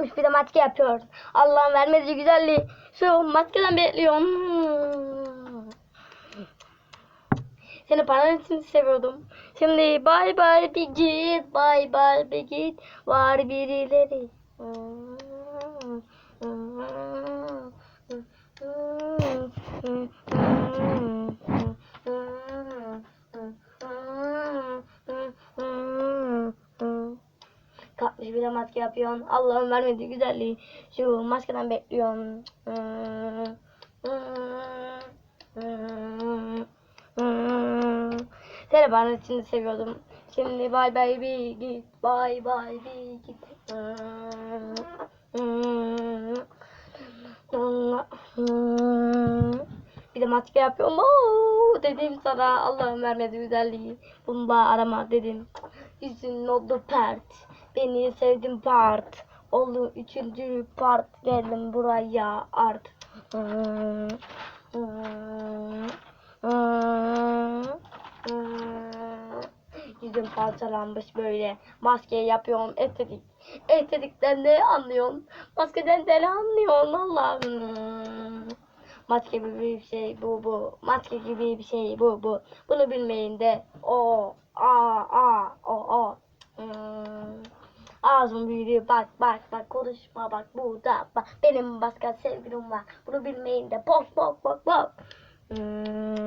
kapmış bir de maske yapıyor. Allah'ın vermediği güzelliği şu maskeden bekliyorum. Seni paran için seviyordum. Şimdi bay bay bir git, bay bay bir git. Var birileri. Kapmış bir de maske yapıyorsun. Allah'ın vermediği güzelliği. Şu maskeden bekliyorum. Seni bana için seviyordum. Şimdi bay bay bir git. Bay bay bir git. Bir de maske yapıyorum. Dedim sana Allah'ın vermediği güzelliği. Bunu arama dedim. Yüzün oldu pert. Beni sevdim part. Oldu üçüncü part. Geldim buraya art. Yüzüm parçalanmış böyle. Maske yapıyorum estetik. Estetikten ne anlıyorsun? Maskeden de ne anlıyorsun Allah'ım. Maske gibi bir şey bu bu. Maske gibi bir şey bu bu. Bunu bilmeyin de o a a o o. Hmm. Ağzım büyüdü bak bak bak konuşma bak burada bak benim başka sevgilim var bunu bilmeyin de bok bok bok bok. Hmm.